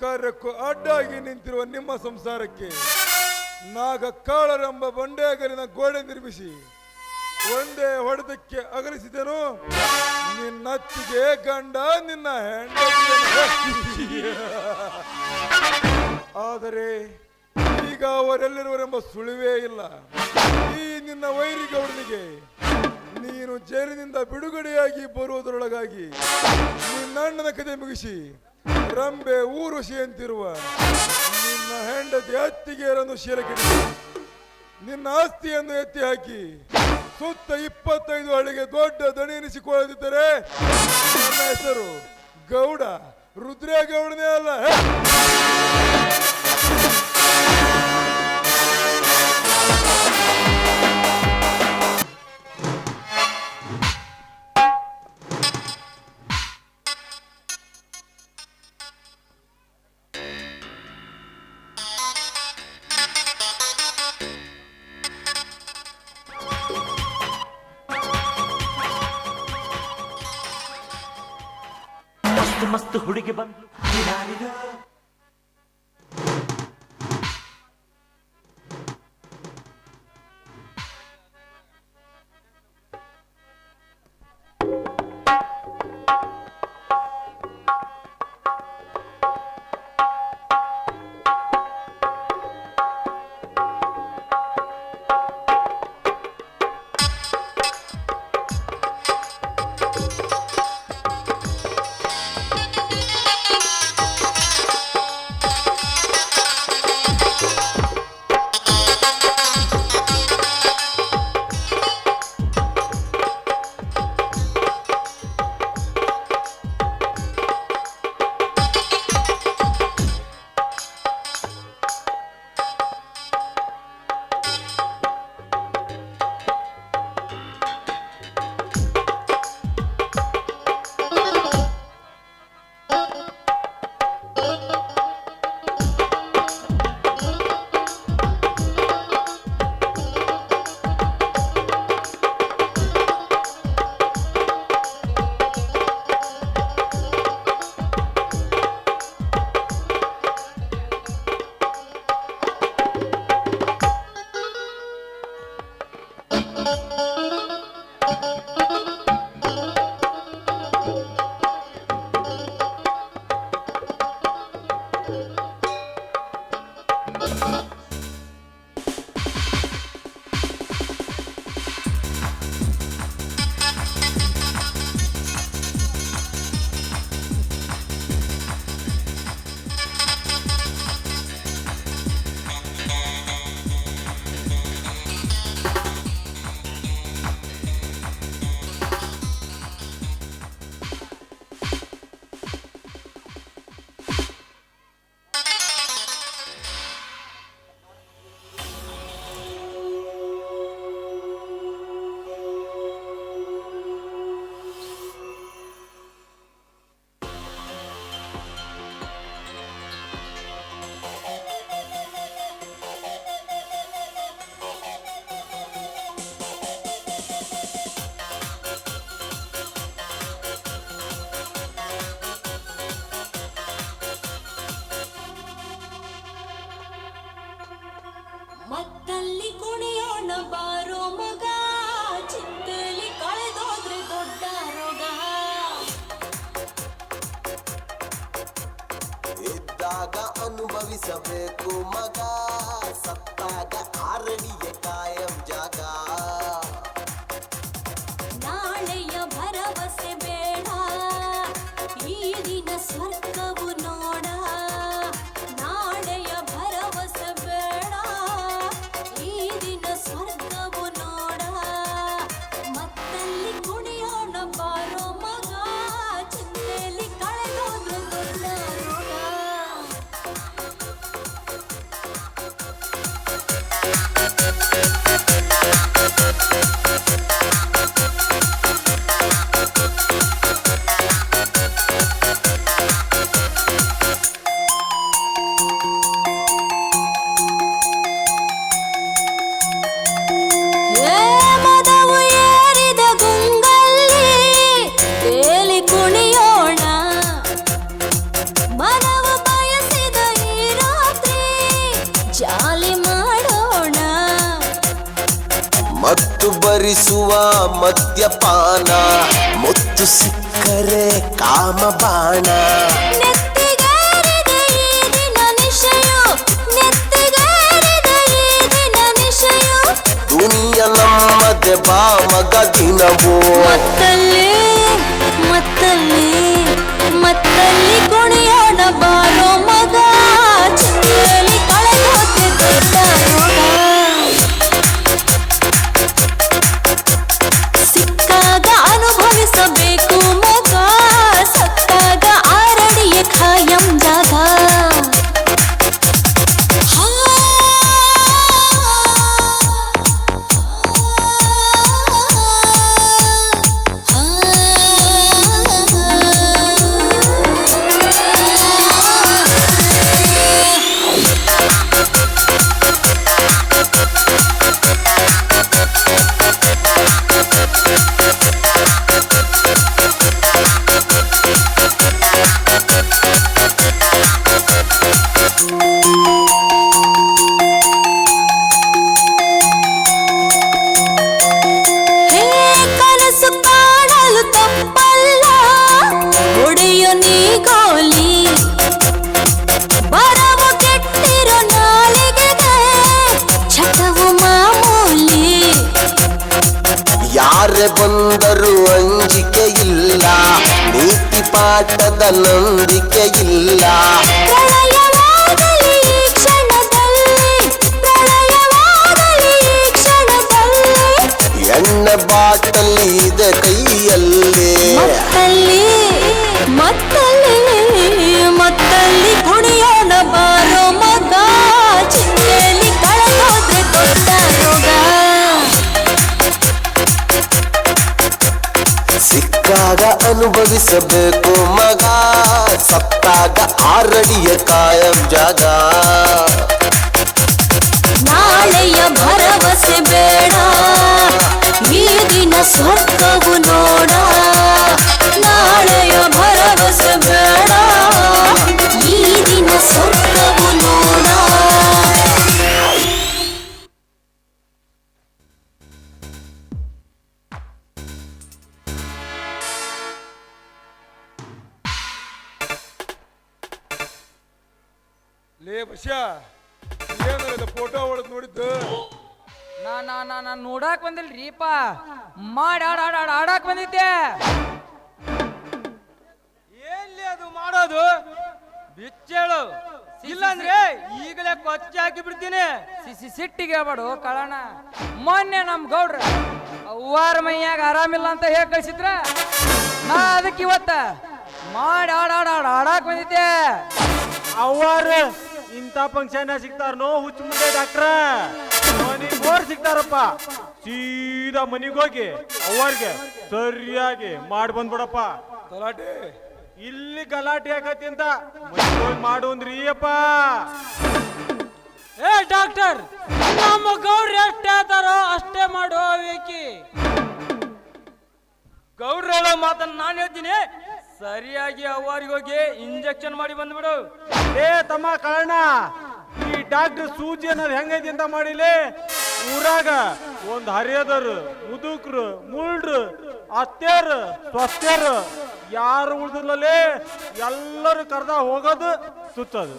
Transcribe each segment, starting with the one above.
ಕಾರ್ಯಕ್ಕೂ ಅಡ್ಡಾಗಿ ನಿಂತಿರುವ ನಿಮ್ಮ ಸಂಸಾರಕ್ಕೆ ನಾಗ ಕಾಳರೆಂಬ ಬಂಡೆಗಲಿನ ಗೋಡೆ ನಿರ್ಮಿಸಿ ಒಂದೇ ಹೊಡೆದಕ್ಕೆ ಅಗಲಿಸಿದನು. ನಿನ್ನತ್ತಿಗೆ ಗಂಡ, ನಿನ್ನ ಹೆಂಡ ಆದರೆ ಈಗ ಅವರೆಲ್ಲಿರುವರೆಂಬ ಸುಳಿವೇ ಇಲ್ಲ. ಈ ನಿನ್ನ ವೈರಿಗೌಡನಿಗೆ ನೀನು ಜೈಲಿನಿಂದ ಬಿಡುಗಡೆಯಾಗಿ ಬರುವುದರೊಳಗಾಗಿ ನಿನ್ನಣ್ಣನ ಕತೆ ಮುಗಿಸಿ ರಂಬೆ ಊರುಷಿ ಅಂತಿರುವ ನಿನ್ನ ಹೆಂಡತಿ ಅತ್ತಿಗೆಯರನ್ನು ಶಿರಕಿಡಿ ನಿನ್ನ ಆಸ್ತಿಯನ್ನು ಎತ್ತಿ ಹಾಕಿ, ಸುತ್ತ ಇಪ್ಪತ್ತೈದು ಹಳಿಗೆ ದೊಡ್ಡ ದಣಿ ಎನಿಸಿಕೊಳ್ಳದಿದ್ದರೆ ನನ್ನ ಹೆಸರು ಗೌಡ, ರುದ್ರೇಗೌಡನೇ ಅಲ್ಲ. ಬಾರೋ ಮಗ ಚಿಂತೆಲಿ ಕಳೆದೋದ್ರೆ ದೊಡ್ಡ ರೋಗ ಇದ್ದಾಗ ಅನುಭವಿಸಬೇಕು ಮಗ ಸತ್ತಾಗ ಆರಡಿಯ ಕಾಯಂ ಜಾಗ ನಾಳೆಯ ಭರವಸೆ ಬೇಡ ಈ ದಿನ ಸ್ವರ್ಗವು ನೋಡ ಸಿಕ್ಕಾಗ ಅನುಭವಿಸಬೇಕು ಮಗ. ಸತ್ತಾಗ ಆರಡಿಯ ಕಾಯಂ ಜಾಗ. ನಾಳೆಯ ಭರವಸೆ ಬೇಡ. ಈ ದಿನ ಸ್ವರ್ಗವು ನೋಡ. ನಾಳೆಯ ಭರವಸೆ ಬೇಡ. ಈ ದಿನ ಸ್ವರ್ಗವು ನೋಡ. ಏನಲ್ಲ ಫೋಟೋ ಹೊಡೆದ್ ನೋಡಿದ್ದು? ನಾ ನಾ ನಾ ನಾ ನೋಡಾಕ್ ಬಂದಿಲ್ರಿಪ್ಪ ಮಾಡಿ ಆಡ ಆಡ ಆಡ ಆಡಾಕ್ ಬಂದಿದ್ದೆ. ಎಲ್ಲಿ ಅದು ಮಾಡೋದು? ಬಿಚ್ಚೇಳು. ಇಲ್ಲಾಂದ್ರೆ ಈಗಲೇ ಕೊಚ್ಚಿ ಹಾಕಿ ಬಿಡ್ತೀನಿ ಸಿಸಿ ಸಿಟ್ಟಿಗೆ ಹೇಳ್ಬೇಡು ಕಳಣ ಮೊನ್ನೆ ನಮ್ ಗೌಡ್ರ ಅವ್ವಾರ ಮೈಯಾಗ ಆರಾಮಿಲ್ಲ ಅಂತ ಹೇಳಿ ಕಳ್ಸಿದ್ರ? ನಾ ಅದಕ್ಕೆ ಇವತ್ತ ಮಾಡಿ ಆಡ ಆಡ ಆಡ ಆಡಾಕ್ ಬಂದಿದ್ದೆ. ಅವ್ವಾರು ಇಂಥ ಫಂಕ್ಷನ್ ಸಿಗ್ತಾರನೋ ಹುಚ್ಚ ಮುಂದೆ ಡಾಕ್ಟ್ರ ಮನಿಗೋರ್ ಹೋರ್ ಸಿಗ್ತಾರಪ್ಪ. ಸೀದಾ ಮನಿಗೆ ಹೋಗಿ ಅವ್ವಾರ್ಗೆ ಸರಿಯಾಗಿ ಮಾಡಿ ಬಂದ್ಬಿಡಪ್ಪ. ಗಲಾಟೆ. ಇಲ್ಲಿ ಗಲಾಟೆ ಆಗತಿ ಅಂತ ಮನಿಗ್ ಹೋಗಿ ಮಾಡು ಅಂದ್ರಿ ಅಪ್ಪ. ಏ ಡಾಕ್ಟರ್ ನಮ್ಮ ಗೌಡ್ರು ಎಷ್ಟೇ ಆತಾರೋ ಅಷ್ಟೇ ಮಾಡೋ ಬೇಕಿ ಗೌಡ್ರ ಹೇಳೋ ಮಾತನ್ನ ನಾನು ಹೇಳ್ತೀನಿ. ಸರಿಯಾಗಿ ಅವರಿಗೆ ಹೋಗಿ ಇಂಜೆಕ್ಷನ್ ಮಾಡಿ ಬಂದ್ಬಿಡು. ಏ ತಮ್ಮ ಕಾರಣ ಈ ಡಾಕ್ಟರ್ ಸೂಜಿ ಅನ್ನೋದು ಹೆಂಗೈತಿ ಅಂತ ಮಾಡಿಲಿ? ಊರಾಗ ಒಂದ್ ಹರಿಯದರು ಮುದುಕ್ರು, ಮುಳ್ರು ಅತ್ತೇರು ಸ್ವಸ್ಥರು ಯಾರು ಉಳ್ದಿಲ್ಲಲೇ ಎಲ್ಲರೂ ಕರ್ದ ಹೋಗೋದು ಸುತ್ತದು.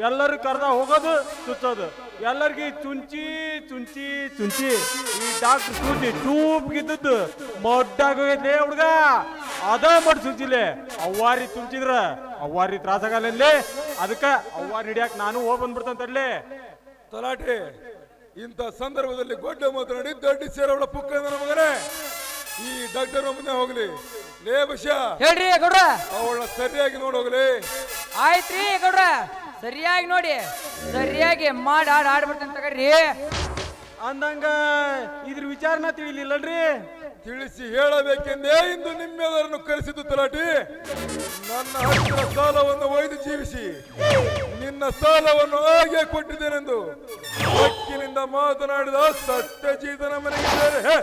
ಎಲ್ಲರೂ ಕರ್ದ ಹೋಗೋದು ಸುತ್ತದು. ಎಲ್ಲರಿಗೆ ಚುಂಚಿ ಚುಂಚಿ ಚುಂಚಿ. ಈ ಡಾಕ್ಟರ್ ಸೂಚಿ ಚೂಪ್ಗಿದ್ದದ್ದು ಮೊಡ್ಡಾಗೋಗೈತೆ ಹುಡ್ಗ. ಅದ ಮಾಡಿ ಸುಚಿಲೆ ಅವ್ವಾರಿ ಚುಂಚಿದ್ರ ಅವ್ವಾರಿ ತ್ರಾಸಾಗಲ್ಲೇ ಅದಕ್ಕೆ ಅವ್ವಾರಿ ಹಿಡಿಯಾಕ ನಾನು ಹೋಗಿ ಬಂದ್ಬಿಡ್ತಂತಡ್ಲಿ ತಲಾಟೆ. ಇಂಥ ಸಂದರ್ಭದಲ್ಲಿ ಗೊಡ್ಡ ಮಾತನಾಡಿ ದೊಡ್ಡ ಸೇರವಳ ಪುಕ್ಕ ನನ್ನ ಮಗನೇ. ಈ ಡಾಕ್ಟರ್ ಮುಂದೆ ಹೋಗ್ಲಿ. ಲೇ ಬಸ್ಯ ಹೇಳ್ರಿ ಗೌಡ್ರ. ಅವಳ ಸರಿಯಾಗಿ ನೋಡೋಗ್ಲಿ ಆಯ್ತ್ರಿ ಗೌಡ್ರ. ಸರಿಯಾಗಿ ನೋಡಿ. ಸರಿಯಾಗಿ ಮಾಡಿ ಆಡ ಆಡ್ಬಿಡ್ತೇನೆ ತಗಡ್ರಿ ಅಂದಂಗ ಇದ್ರ ವಿಚಾರನ ತಿಳಿಲಿಲ್ಲಲ್ರಿ? ತಿಳಿಸಿ ಹೇಳಬೇಕೆಂದೇ ಇಂದು ನಿಮ್ಮೆಲ್ಲರನ್ನು ಕರೆಸಿದ್ದು ತಲಾಟಿ ನನ್ನ ಹತ್ತಿರ ಸಾಲವನ್ನು ಒಯ್ದು ಜೀವಿಸಿ ನಿನ್ನ ಸಾಲವನ್ನು ಹಾಗೆ ಕೊಟ್ಟಿದ್ದೇನೆಂದು ಹಕ್ಕಿನಿಂದ ಮಾತನಾಡಿದ ಸತ್ಯಜೀತನ ಹೇ.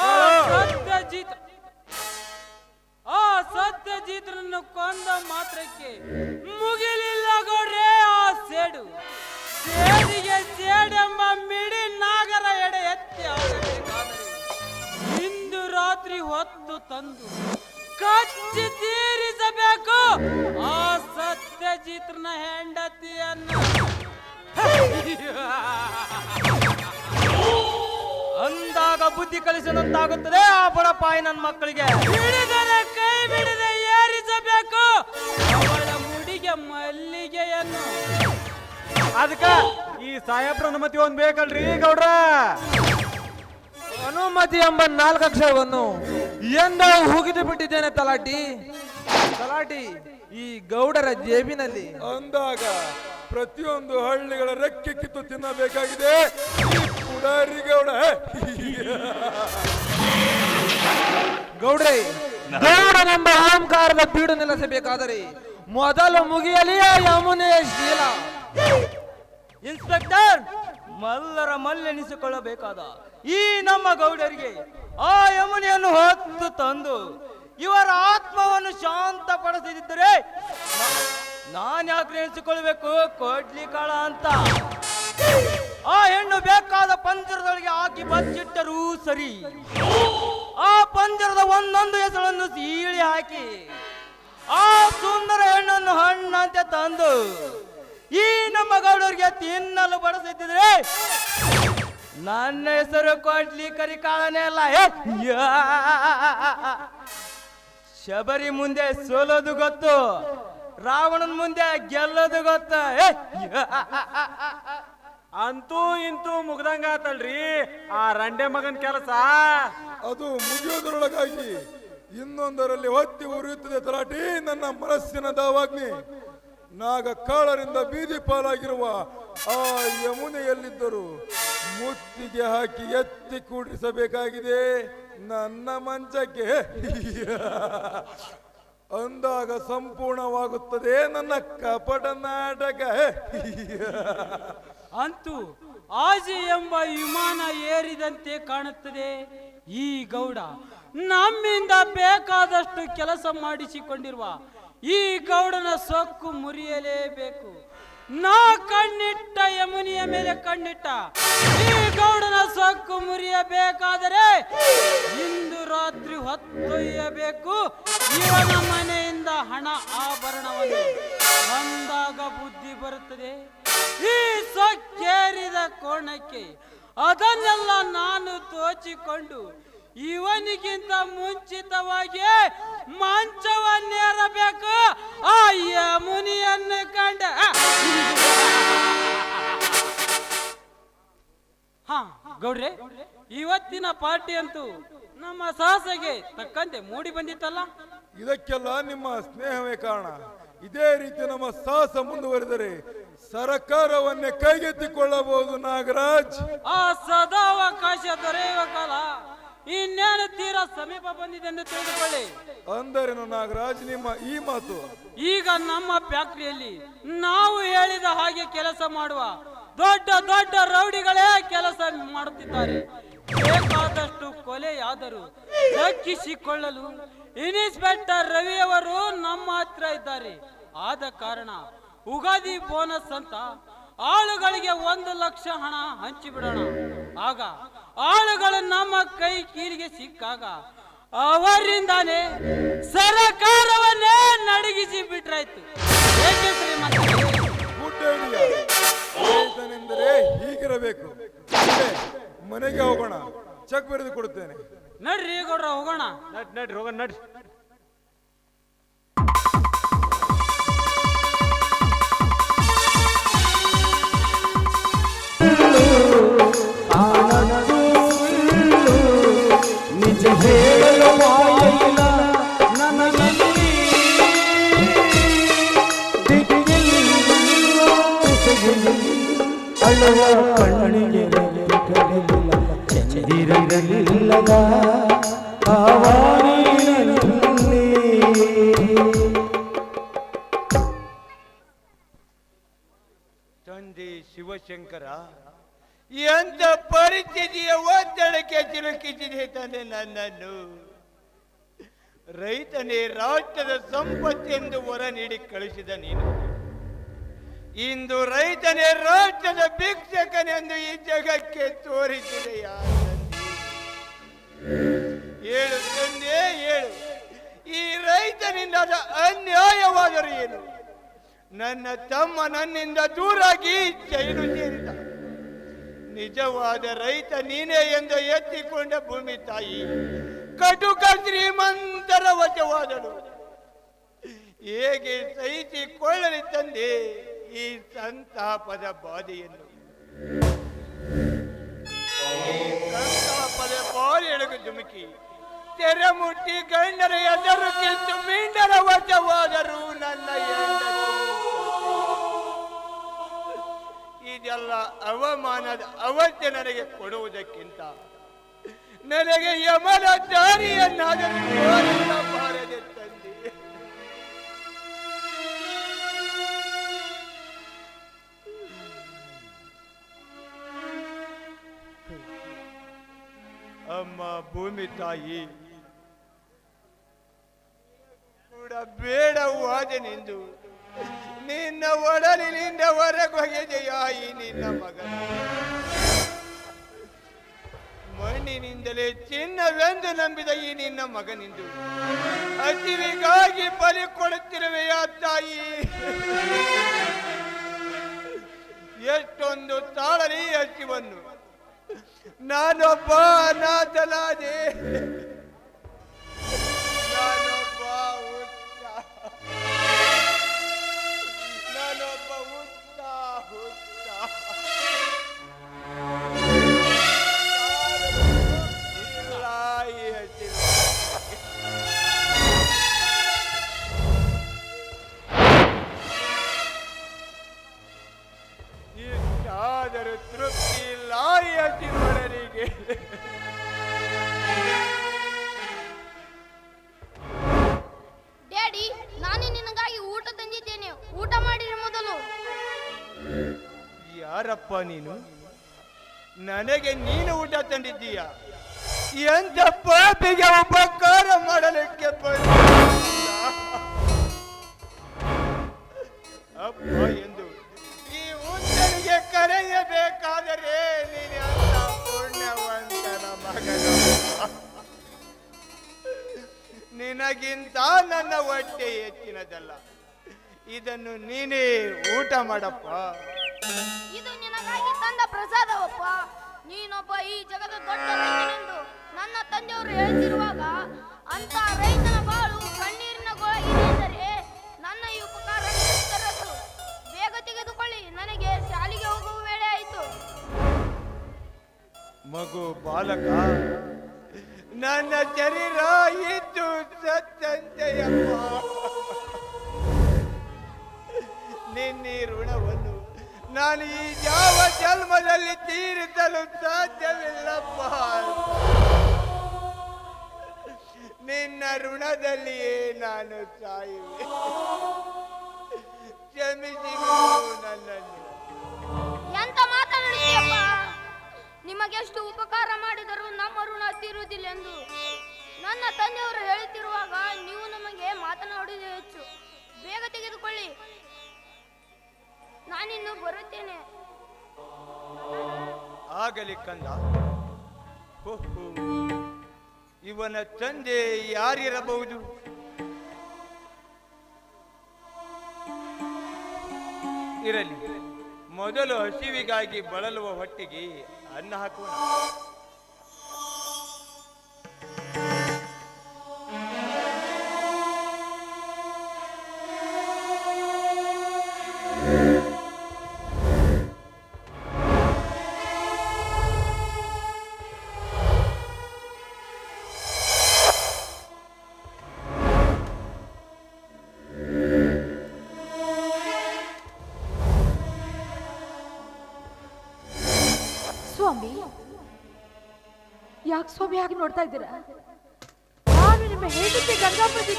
ಆ ಸತ್ಯಜಿತ್ ಆ ಸತ್ಯಜಿತ್ರನ್ನು ಕೊಂದ ಮಾತ್ರಕ್ಕೆ ಮುಗಿಲಿಲ್ಲ ಗೌಡ್ರೆ ಆ ಸೇಡು ಸೇಡಿಗೆ ಸೇಡೆಂಬ ಮಿಡಿ ನಾಗರ ಶಕ್ತಿ ಇಂದು ರಾತ್ರಿ ಹೊತ್ತು ತಂದು ಕಚ್ಚಿ ತೀರಿಸಬೇಕು. ಆ ಸತ್ಯ ಚಿತ್ರನ ಹೆಂಡತಿಯನ್ನು. ಅಂದಾಗ ಬುದ್ಧಿ ಕಲಿಸಿದಂತಾಗುತ್ತದೆ. ಆ ಬಡಪಾಯಿ ನನ್ನ ಮಕ್ಕಳಿಗೆ. ಹಿಡಿದರೆ ಕೈ ಬಿಡದೆ ಏರಿಸಬೇಕು. ಅವಳ ಮುಡಿಗೆ ಮಲ್ಲಿಗೆಯನ್ನು. ಅದಕ್ಕ ಈ ಸಾಹೇಬ್ರ ಅನುಮತಿ ಬೇಕಲ್ರಿ ಗೌಡ್ರ? ಅನುಮತಿ ಎಂಬ ನಾಲ್ಕು ಅಕ್ಷರವನ್ನು ಎಂದ ಹುಗಿದು ಬಿಟ್ಟಿದ್ದೇನೆ ತಲಾಟಿ. ತಲಾಟಿ ಈ ಗೌಡರ ಜೇಬಿನಲ್ಲಿ. ಅಂದಾಗ ಪ್ರತಿಯೊಂದು ಹಳ್ಳಿಗಳ ರೆಕ್ಕೆ ಕಿತ್ತು ತಿನ್ನಬೇಕಾಗಿದೆ. ಪುಡಾರಿ ಗೌಡ. ಗೌಡ್ರೆ ಗೌಡನೆಂಬ ಅಹಂಕಾರದ ಬೀಡು ನಿಲ್ಲಿಸಬೇಕಾದರೆ ಮೊದಲು ಮುಗಿಯಲಿ ಆ ಯಮುನೆಯ ಶೀಲ. ಇನ್ಸ್ಪೆಕ್ಟರ್ ಮಲ್ಲರ ಮಲ್ಲೆನಿಸಿಕೊಳ್ಳಬೇಕಾದ ಈ ನಮ್ಮ ಗೌಡರಿಗೆ ಆ ಯಮುನಿಯನ್ನು ಹೊತ್ತು ತಂದು ಇವರ ಆತ್ಮವನ್ನು ಶಾಂತಪಡಿಸದಿದ್ದರೆ ನಾನು ಯಾಕೆ ನೆನೆಸಿಕೊಳ್ಬೇಕು ಕೊಡ್ಲಿ ಕಾಳ ಅಂತ. ಆ ಹೆಣ್ಣು ಬೇಕಾದ ಪಂಜರದೊಳಗೆ ಹಾಕಿ ಬಚ್ಚಿಟ್ಟರೂ ಸರಿ. ಆ ಪಂಜರದ ಒಂದೊಂದು ಹೆಸರನ್ನು ಸೀಳಿ ಹಾಕಿ ಆ ಸುಂದರ ಹೆಣ್ಣನ್ನು ಹಣ್ಣಂತೆ ತಂದು ಈ ನಮ್ಮ ಗೌಡರಿಗೆ ತಿನ್ನಲು ಬಡಿಸಿದ್ರೆ ನನ್ನ ಹೆಸರು ಕೊಡ್ಲಿ ಕರಿಕಾಳನೇ ಅಲ್ಲ. ಶಬರಿ ಮುಂದೆ ಸೋಲೋದು ಗೊತ್ತು ರಾವಣನ ಮುಂದೆ ಗೆಲ್ಲೋದು ಗೊತ್ತ. ಅಂತೂ ಇಂತೂ ಮುಗ್ದಂಗಾತಲ್ರಿ ಆ ರಂಡೆ ಮಗನ್ ಕೆಲಸ ಅದು ಮುಗಿಯೋದ್ರೊಳಗಾಗಿ ಇನ್ನೊಂದರಲ್ಲಿ ಹೊತ್ತಿ ಉರಿಯುತ್ತದೆ ತರಾಟಿ ನನ್ನ ಮನಸ್ಸಿನ ದಾವಾಗ್ನಿ ನಾಗ ಕಾಳರಿಂದ ಬೀದಿ ಪಾಲಾಗಿರುವ ಆ ಯಮುನೆಯಲ್ಲಿದ್ದರು ಮುತ್ತಿಗೆ ಹಾಕಿ ಎತ್ತಿ ಕೂಡಿಸಬೇಕಾಗಿದೆ. ನನ್ನ ಮಂಚಕ್ಕೆ. ಅಂದಾಗ ಸಂಪೂರ್ಣವಾಗುತ್ತದೆ ನನ್ನ ಕಪಟ ನಾಟಕ. ಅಂತೂ ಆಜಿ ಎಂಬ ವಿಮಾನ ಏರಿದಂತೆ ಕಾಣುತ್ತದೆ. ಈ ಗೌಡ ನಮ್ಮಿಂದ ಬೇಕಾದಷ್ಟು ಕೆಲಸ ಮಾಡಿಸಿಕೊಂಡಿರುವ ಈ ಗೌಡನ ಸೊಕ್ಕು ಮುರಿಯಲೇಬೇಕು. ನಾ ಕಣ್ಣಿಟ್ಟ ಯಮುನಿಯ ಮೇಲೆ ಕಣ್ಣಿಟ್ಟ. ಈ ಗೌಡನ ಸೊಕ್ಕು ಮುರಿಯಬೇಕಾದರೆ ಇಂದು ರಾತ್ರಿ ಹೊತ್ತೊಯ್ಯಬೇಕು ಇವನ ಮನೆಯಿಂದ ಹಣ ಆಭರಣವನ್ನು ಬಂದಾಗ ಬುದ್ಧಿ ಬರುತ್ತದೆ. ಈ ಸೊಕ್ಕೇರಿದ ಕೋಣಕ್ಕೆ ಅದನ್ನೆಲ್ಲ ನಾನು ತೋಚಿಕೊಂಡು ಇವನಿಗಿಂತ ಮುಂಚಿತವಾಗಿ ಮಂಚವನ್ನೇರಬೇಕು ಆ ಯಮುನಿಯನ್ನು ಕಂಡ. ಹಾ ಗೌಡ್ರೆ ಇವತ್ತಿನ ಪಾರ್ಟಿ ಅಂತೂ ನಮ್ಮ ಸಾಹಸಗೆ ತಕ್ಕಂತೆ ಮೂಡಿ ಬಂದಿತ್ತಲ್ಲ? ಇದಕ್ಕೆಲ್ಲ ನಿಮ್ಮ ಸ್ನೇಹವೇ ಕಾರಣ. ಇದೇ ರೀತಿ ನಮ್ಮ ಸಾಹಸ ಮುಂದುವರೆದರೆ ಸರಕಾರವನ್ನೇ ಕೈಗೆತ್ತಿಕೊಳ್ಳಬಹುದು ನಾಗರಾಜ್. ಆ ಸದಾವಕಾಶ ದೊರೆಯುವ ಕಾಲ. ಇನ್ನೇನು ತೀರಾ ಸಮೀಪ ಬಂದಿದೆ ಎಂದು ತಿಳಿದುಕೊಳ್ಳಿ ಅಂದರೇನು ನಾಗರಾಜ್ ನಿಮ್ಮ ಈ ಮಾತು? ಈಗ ನಮ್ಮ ಫ್ಯಾಕ್ಟರಿಯಲ್ಲಿ ನಾವು ಹೇಳಿದ ಹಾಗೆ ಕೆಲಸ ಮಾಡುವ ದೊಡ್ಡ ದೊಡ್ಡ ರೌಡಿಗಳೇ ಕೆಲಸ ಮಾಡುತ್ತಿದ್ದಾರೆ. ಬೇಕಾದಷ್ಟು ಕೊಲೆಯಾದರೂ ರಕ್ಷಿಸಿಕೊಳ್ಳಲು ಇನ್ಸ್ಪೆಕ್ಟರ್ ರವಿಯವರು ನಮ್ಮ ಹತ್ರ ಇದ್ದಾರೆ. ಆದ ಕಾರಣ ಉಗಾದಿ ಬೋನಸ್ ಅಂತ ಆಳುಗಳಿಗೆ ಒಂದು ಲಕ್ಷ ಹಣ ಹಂಚಿಬಿಡೋಣ. ಆಗ ಆಳುಗಳು ನಮ್ಮ ಕೈ ಕೀಲಿಗೆ ಸಿಕ್ಕಾಗ ಅವರಿಂದಾನೇ ಸರಕಾರವನ್ನೇ ನಡಗಿಸಿ ಬಿಟ್ರಾಯ್ತು. ಏಕೆ ಹೀಗಿರಬೇಕು. ಮನೆಗೆ ಹೋಗೋಣ. ಚೆಕ್ ಬರೆದು ಕೊಡುತ್ತೇನೆ. ನಡ್ರಿ ಗೌಡ್ರ ಹೋಗೋಣ. ನಡ್ ನಡ್ರಿ ಹೋಗೋಣ ನಡ್ರಿ. Yeah. ರೈತನೇ ರಾಷ್ಟ್ರದ ಸಂಪತ್ತೆಂದು ಹೊರ ನೀಡಿ ಕಳಿಸಿದ ನೀನು. ಇಂದು ರೈತನೇ ರಾಜ್ಯದ ಭಿಕ್ಷಕನೆಂದು ಈ ಜಗಕ್ಕೆ ತೋರಿಸಿದೆಯಾ ತಂದೆ? ಹೇಳು ತಂದೆ, ಹೇಳು. ಈ ರೈತನಿಂದ ಅನ್ಯಾಯವಾದರೂ ಏನು? ನನ್ನ ತಮ್ಮ ನನ್ನಿಂದ ದೂರಾಗಿ ಜೈಲು ಸೇರಿದ ನಿಜವಾದ ರೈತ ನೀನೇ ಎಂದು ಎತ್ತಿಕೊಂಡ ಭೂಮಿ ತಾಯಿ. ಕಟುಕ ಶ್ರೀಮಂತರ ವಶವಾದಳು ಹೇಗೆ ಸಹಿಸಿಕೊಳ್ಳಲಿ ತಂದೆ ಈ ಸಂತಾಪದ ಬಾಧೆಯನ್ನು. ಸಂತಾಪದ ಬಾಧೆಯೊಳಗೆ ಧುಮುಕಿ. ತೆರೆ ಮುಟ್ಟಿ ಗಂಡರ ಎದರು ಕಿತ್ತು ಮೀಂಡರ ವಶವಾದರು ನನ್ನ. ಇದೆಲ್ಲ ಅವಮಾನದ ಅವಸ್ಥೆ ನನಗೆ ಕೊಡುವುದಕ್ಕಿಂತ ನನಗೆ ಯಮನ ದಾರಿಯನ್ನಾದರೂ ಅಮ್ಮ ಭೂಮಿ ತಾಯಿ ಕೂಡ ಬೇಡವಾದನೆಂದು ನಿನ್ನ ಒಡಲಿನಿಂದ ಹೊರಗೊಗೆದೆಯಾಯಿ ನಿನ್ನ ಮಗ? ಮಣ್ಣಿನಿಂದಲೇ ಚಿನ್ನವೆಂದು ನಂಬಿದ ಈ ನಿನ್ನ ಮಗನಿಂದು. ಹಸಿವಿಗಾಗಿ ಬಲಿ ಕೊಡುತ್ತಿರುವೆಯ ತಾಯಿ. ಎಷ್ಟೊಂದು ತಾಳಲಿ ಹಸಿವನ್ನು ನಾನೊಬ್ಬ ಅನಾಥನಾದೆ. ನೀನು ಊಟ ತಂದಿದ್ದೀಯ? ಎಂತ ಪಾಪಿಗೆ ಉಪಕಾರ ಮಾಡಲಿಕ್ಕೆ ಎಂದು ಈ ಉಂಟನಿಗೆ ಕರೆಯಬೇಕಾದರೆ ನೀನು ಅಂತ ಪುಣ್ಯವಂತನ ಮಗನಪ್ಪ ನಿನಗಿಂತ ನನ್ನ ಹೊಟ್ಟೆ ಹೆಚ್ಚಿನದಲ್ಲ. ಇದನ್ನು ನೀನೇ ಊಟ ಮಾಡಪ್ಪ. ಇದು ನಿನಗಾಗಿ ತಂದ ಪ್ರಸಾದವಪ್ಪ. ನೀನೊಬ್ಬ ಈ ಜಗದ ದೊಡ್ಡ ರೈತನೆಂದು ನನ್ನ ತಂದೆಯವರು ಹೇಳ್ತಿರುವಾಗ ಅಂತ ರೈತನ ಬಾಳು ಕಣ್ಣೀರಿನ ಗೋಳಗಿದೆ ನನ್ನ ಈ ಉಪಕಾರ ಬೇಗ ತೆಗೆದುಕೊಳ್ಳಿ, ನನಗೆ ಶಾಲೆಗೆ ಹೋಗುವ ವೇಳೆ ಆಯಿತು. ಮಗು ಬಾಲಕ, ನನ್ನ ಶರೀರ ಇದ್ದು ಸತ್ತಂತೆಯಪ್ಪ ನಿನ್ನೆ ಋಣವನ್ನು ನಾನು ಈ ಯಾವ ಜನ್ಮದಲ್ಲಿ ತೀರಿಸಲು ಸಾಧ್ಯವಿಲ್ಲಪ್ಪ. ನಿನ್ನ ಋಣದಲ್ಲಿಯೇ ನಾನು ಸಾಯುವೆ. ಕ್ಷಮಿಸಿ ನನ್ನನ್ನು. ನಿಮಗೆಷ್ಟು ಉಪಕಾರ ಮಾಡಿದರೂ ನಮ್ಮ ಋಣ ತೀರುವುದಿಲ್ಲೆಂದು. ನನ್ನ ತಂದೆಯವರು ಹೇಳುತ್ತಿರುವಾಗ ನೀವು ನಮಗೆ ಮಾತನಾಡುವುದು ಹೆಚ್ಚು. ಬೇಗ ತೆಗೆದುಕೊಳ್ಳಿ. ನಾನಿನ್ನು ಬರುತ್ತೇನೆ. ಆಗಲಿ ಕಂದ. ಇವನ ತಂದೆ ಯಾರಿರಬಹುದು? ಇರಲಿ. ಮೊದಲು ಹಸಿವಿಗಾಗಿ ಬಳಲುವ ಹೊಟ್ಟಿಗೆ ಅನ್ನ ಹಾಕೋಣ. ಸ್ವಾಮಿ ಹಾಗೆ ನೋಡ್ತಾ ಇದ್ದೀರಾ? ನಾನು ನಿಮ್ಮ ಹೇಳಿದ್ದೆ ಗಂಗಾಪತಿ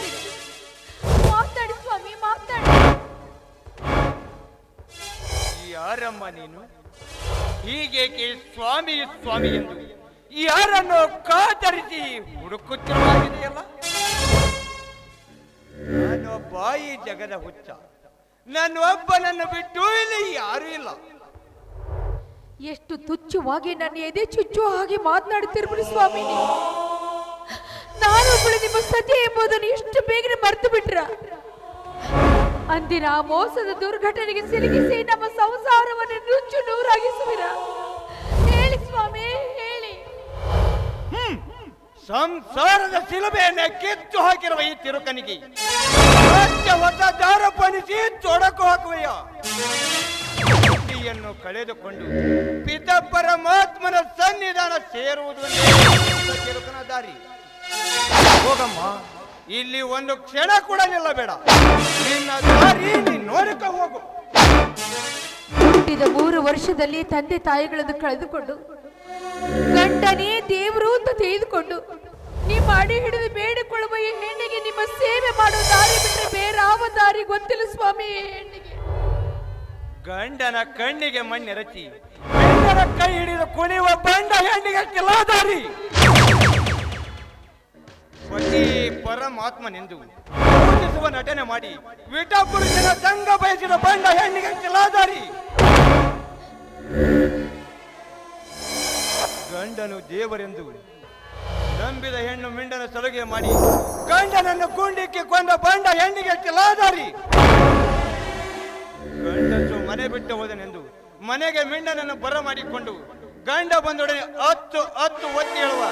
ಮಾತಾಡಿ ಸ್ವಾಮಿ, ಮಾತಾಡಿ. ಯಾರಮ್ಮ ನೀನು? ಹೀಗೇಕೆ ಸ್ವಾಮಿ ಸ್ವಾಮಿ ಎಂದು ಯಾರನ್ನು ಕಾತರಿಸಿ ಹುಡುಕುತ್ತಿರುವಾಗಿದೆಯಲ್ಲ? ನಾನು ಬಾಯಿ ಜಗದ ಹುಚ್ಚ. ನನ್ನ ಒಬ್ಬನನ್ನು ಬಿಟ್ಟು ಇಲ್ಲಿ ಯಾರೂ ಇಲ್ಲ. ಎಷ್ಟು ತುಚ್ಚವಾಗಿ ನನ್ನ ಎದೆ ಚುಚ್ಚು ಹಾಗೆ ಮಾತನಾಡುತ್ತಿರ್ಬಿಡಿ ಸ್ವಾಮಿ ನಾನು ಕೂಡ ನಿಮ್ಮ ಸತಿ ಎಂಬುದನ್ನು ಇಷ್ಟು ಬೇಗನೆ ಮರೆತು ಬಿಟ್ರ? ಅಂದಿನ ಮೋಸದ ದುರ್ಘಟನೆಗೆ ಸಿಲುಕಿಸಿ ನಮ್ಮ ಸಂಸಾರವನ್ನು ನುಚ್ಚು ನೂರಾಗಿಸುವಿರ. ಹೇಳಿ ಸ್ವಾಮಿ, ಹೇಳಿ. ಸಂಸಾರದ ಸಿಲುಬೆಯನ್ನು ಕಿತ್ತು ಹಾಕಿರುವ ಈ ತಿರುಕನಿಗೆ. ಹೊಸ ದಾರ ಪಣಿಸಿ ತೊಡಕು ಹಾಕುವೆಯ? ಬುದ್ಧಿಯನ್ನು ಕಳೆದುಕೊಂಡು ಪಿತ ಪರಮಾತ್ಮನ ಸನ್ನಿಧಾನ ಸೇರುವುದು ದಾರಿ. ಹೋಗಮ್ಮ, ಇಲ್ಲಿ ಒಂದು ಕ್ಷಣ ಕೂಡ ನಿಲ್ಲಬೇಡ. ನಿನ್ನ ದಾರಿ ನೀನ್ ನೋಡಿಕ ಹೋಗು. ಹುಟ್ಟಿದ ಮೂರು ವರ್ಷದಲ್ಲಿ ತಂದೆ ತಾಯಿಗಳನ್ನು ಕಳೆದುಕೊಂಡು ಗಂಡನೇ ದೇವರು ಅಂತ ತೆಗೆದುಕೊಂಡು ನಿಮ್ಮ ಅಡಿ ಹಿಡಿದು ಬೇಡಿಕೊಳ್ಳುವ ಈ ಹೆಣ್ಣಿಗೆ ನಿಮ್ಮ ಸೇವೆ ಮಾಡುವ ದಾರಿ ಬಿಟ್ಟರೆ ಬೇರಾವ ದಾರಿ ಗೊತ್ತಿಲ್ಲ ಸ್ವಾಮಿ. ಹೆಣ್ಣಿಗೆ ಗಂಡನ ಕಣ್ಣಿಗೆ ಮಣ್ಣೆರಚಿ ಗಂಡನ ಕೈ ಹಿಡಿದು ಕುಣಿಯುವ ಬಂಡ ಹೆಣ್ಣಿಗೆ ಕಿಲಾದಾರಿ ಪತಿ ಪರಮಾತ್ಮನೆಂದು ಪೂಜಿಸುವ ನಟನೆ ಮಾಡಿ ವಿಟ ಪುರುಷನ ಸಂಘ ಬಯಸಿದ ಬಂಡ ಹೆಣ್ಣಿಗೆ ಕಿಲಾದಾರಿ ಗಂಡನು ದೇವರೆಂದು ನಂಬಿದ ಹೆಣ್ಣು ಮಿಂಡನ ಸಲುಗೆ ಮಾಡಿ, ಗಂಡನನ್ನು ಗುಂಡಿಕ್ಕಿ ಕೊಂಡ ಬಂಡ ಹೆಣ್ಣಿಗೆ ಕಿಲಾದಾರಿ ಮನೆ ಬಿಟ್ಟು ಹೋದನೆಂದು ಮನೆಗೆ ಮಿಂಡನನ್ನು ಬರಮಾಡಿಕೊಂಡು ಗಂಡ ಬಂದೊಡನೆ ಹತ್ತು ಹತ್ತು ಒತ್ತಿ ಹೇಳುವ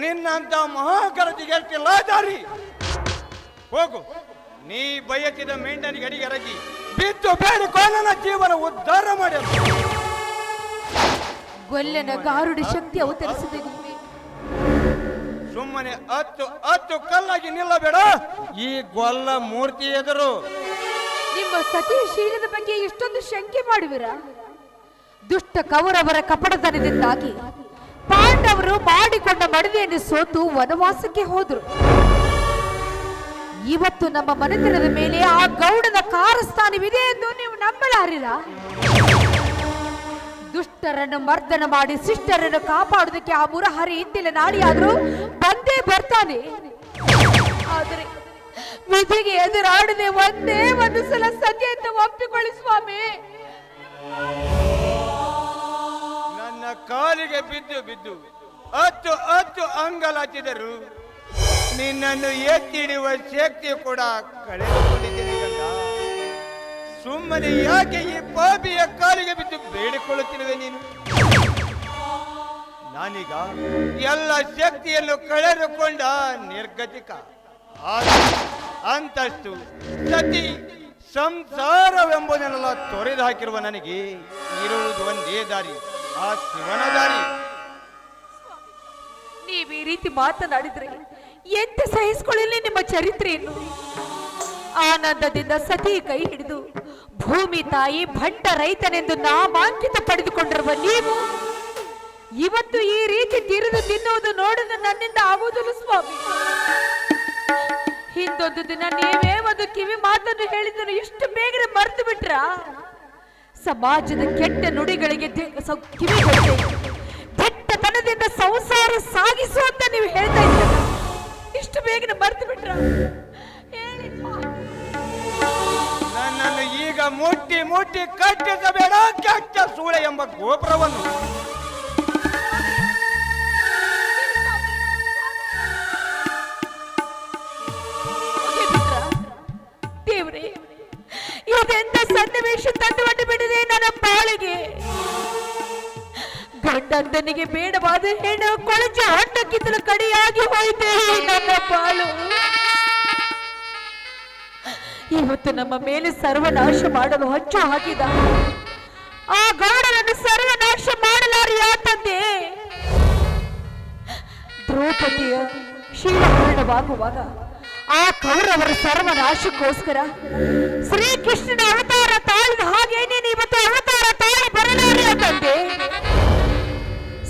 ನಿನ್ನಂತ ಮಹಾಕರತಿಗೆ ಎಷ್ಟಿಲ್ಲ ದಾರಿ ಹೋಗು ನೀ ಬಯಸಿದ ಮಿಂಡನಿಗೆ ಅಡಿಗೆ ಅರಗಿ ಬಿದ್ದು ನನ್ನ ಜೀವನ ಉದ್ಧಾರ ಮಾಡಿ ಗೊಲ್ಲನ ಗಾರುಡಿ ಶಕ್ತಿ ಅವತರಿಸಿದೆ ಸುಮ್ಮನೆ ಹತ್ತು ಹತ್ತು ಕಲ್ಲಾಗಿ ನಿಲ್ಲಬೇಡ. ಈ ಗೊಲ್ಲ ಮೂರ್ತಿ ಎದುರು ನಿಮ್ಮ ಸತೀಶೀಲದ ಶೀಲದ ಬಗ್ಗೆ ಇಷ್ಟೊಂದು ಶಂಕೆ ಮಾಡುವಿರ? ದುಷ್ಟ ಕೌರವರ ಕಪಟತನದಿಂದಾಗಿ ಪಾಂಡವರು ಮಾಡಿಕೊಂಡ ಮಡುವೆಯನ್ನು ಸೋತು ವನವಾಸಕ್ಕೆ ಹೋದರು. ಇವತ್ತು ನಮ್ಮ ಮನೆತನದ ಮೇಲೆ ಆ ಗೌಡನ ಕಾರಸ್ಥಾನವಿದೆ ಎಂದು ನೀವು ನಂಬಲಾರಿಲ್ಲ ದುಷ್ಟರನ್ನು ಮರ್ದನ ಮಾಡಿ ಶಿಷ್ಟರನ್ನು ಕಾಪಾಡುವುದಕ್ಕೆ ಆ ಮುರಹರಿ ಇಂದಿನ ನಾಡಿಯಾದರೂ ಬಂದೇ ಬರ್ತಾನೆ. ಆದರೆ ವಿಧಿಗೆ ಎದುರಾಡದೆ ಒಂದೇ ಒಂದು ಸಲ ಸತ್ಯ ಅಂತ ಒಪ್ಪಿಕೊಳ್ಳಿ ಸ್ವಾಮಿ. ನನ್ನ ಕಾಲಿಗೆ ಬಿದ್ದು ಬಿದ್ದು ಹತ್ತು ಹತ್ತು ಅಂಗಲಾಚಿದರು ನಿನ್ನನ್ನು ಎತ್ತಿಡುವ ಶಕ್ತಿ ಕೂಡ ಕಳೆದುಕೊಂಡಿದ್ದೇನೆ ಸುಮ್ಮನೆ ಯಾಕೆ ಈ ಪಾಪಿಯ ಕಾಲಿಗೆ ಬಿದ್ದು ಬೇಡಿಕೊಳ್ಳುತ್ತಿರುವೆ ನೀನು? ನಾನೀಗ ಎಲ್ಲ ಶಕ್ತಿಯನ್ನು ಕಳೆದುಕೊಂಡ ನಿರ್ಗತಿಕ. ಅಂತಸ್ತು. ಸತಿ ಸಂಸಾರವೆಂಬುದನ್ನೆಲ್ಲ ತೊರೆದು ಹಾಕಿರುವ ನನಗೆ ಇರುವುದು ಒಂದೇ ದಾರಿ, ಆ ಶಿವನ ದಾರಿ. ನೀವು ಈ ರೀತಿ ಮಾತನಾಡಿದ್ರೆ ಎಂತ ಸಹಿಸಿಕೊಳ್ಳಲಿ ನಿಮ್ಮ ಚರಿತ್ರೆಯನ್ನು. ಆನಂದದಿಂದ ಸತಿ ಕೈ ಹಿಡಿದು, ಭೂಮಿ ತಾಯಿ ಭಂಡ ರೈತನೆಂದು ನಾಮಾಂಕಿತ ಪಡೆದುಕೊಂಡಿರುವ ನೀವು, ಇವತ್ತು ಈ ರೀತಿ ತಿರುದು ತಿನ್ನುವುದು ನೋಡಲು ನನ್ನಿಂದ ಆಗುವುದಿಲ್ಲ ಸ್ವಾಮಿ. ಹಿಂದೊಂದು ದಿನ ನೀವೇ ಒಂದು ಕಿವಿ ಮಾತನ್ನು ಹೇಳಿದ್ದನ್ನು ಇಷ್ಟು ಬೇಗನೆ ಮರೆತು ಬಿಟ್ರ? ಸಮಾಜದ ಕೆಟ್ಟ ನುಡಿಗಳಿಗೆ ಕೆಟ್ಟತನದಿಂದ ಸಂಸಾರ ಸಾಗಿಸು ಅಂತ ನೀವು ಹೇಳ್ತಾ ಇದ್ದೀರ? ಇಷ್ಟು ಬೇಗನೆ ಮರೆತು ಬಿಟ್ರ. ನನ್ನನ್ನು ಈಗ ಮುಟ್ಟಿ ಮುಟ್ಟಿ ಕಟ್ಟಿಸಬೇಡ, ಕೆಟ್ಟ ಸೂಳೆ ಎಂಬ ಗೋಪುರವನ್ನು. ಇದೆಂತ ಸನ್ನಿವೇಶ ತಂದು ಒಡ್ಡಿ ಬಿಡಿದೆ ನನ್ನ ಬಾಳಿಗೆ ಗಂಡಂದನಿಗೆ ಬೇಡವಾದ ಹೆಣ್ಣು ಕೊಳಚ ಹಣ್ಣು ಕಿತ್ತಲು ಕಡಿಯಾಗಿ ಹೋಯಿತೆ ನನ್ನ ಬಾಳು ಇವತ್ತು ನಮ್ಮ ಮೇಲೆ ಸರ್ವನಾಶ ಮಾಡಲು ಹಚ್ಚು ಹಾಕಿದ. ಆ ಗೌಡನನ್ನು ಸರ್ವನಾಶ ಮಾಡಲಾರ ಯಾತಂದೆ ದ್ರೌಪದಿಯ ಶೀಲಹರಣವಾಗುವಾಗ ಆ ಕೌರವರ ಸರ್ವನಾಶಕ್ಕೋಸ್ಕರ ಶ್ರೀಕೃಷ್ಣನ ಅವತಾರ ತಾಳಿದ ಹಾಗೆ ನೀನು ಇವತ್ತು ಅವತಾರ ತಾಳಿ ಬರಲಾರೆ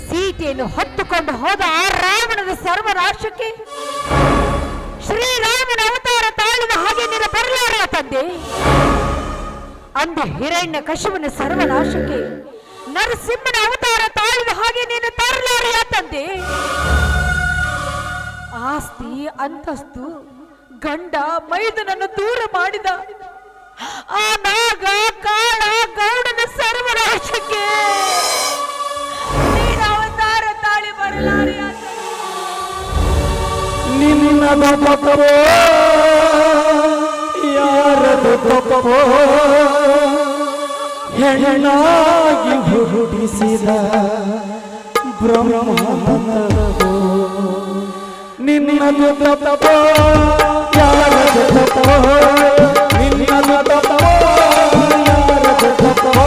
ಸೀತೆಯನ್ನು ಹೊತ್ತುಕೊಂಡು ಹೋದ ಆ ರಾವಣದ ಸರ್ವನಾಶಕ್ಕೆ ಶ್ರೀರಾಮನ ಅವತಾರ ತಾಳಿದ ಹಾಗೆ ನೀನು ಬರಲಾರ ತಂದೆ ಅಂದು ಹಿರಣ್ಯ ಕಶುವನ ಸರ್ವನಾಶಕ್ಕೆ ನರಸಿಂಹನ ಅವತಾರ ತಾಳಿದ ಹಾಗೆ ನೀನು ತರಲಾರಿಯ ತಂದೆ ಆಸ್ತಿ, ಅಂತಸ್ತು ಗಂಡ ಮೈದನನ್ನು ದೂರ ಮಾಡಿದ. ಆ ನಾಗ, ಕಾಳ ಗೌಡನ ಸರ್ವರಾಶಕ್ಕೆ ಅವತಾರ ತಾಳಿ ಬರಲಾರಿಯಾದ ಯಾರದು ತಪ್ಪವೋ ಹೆಣ್ಣಾಗಿ ಬ್ರಹ್ಮ ಬ್ರಹ್ಮನೋ ನಿನ್ನದು ತಪೋ ಯಾರದು ತಪ್ಪವೋ ನಿನ್ನದು ತಪ್ಪವೋ ಯಾರದು ತಪ್ಪವೋ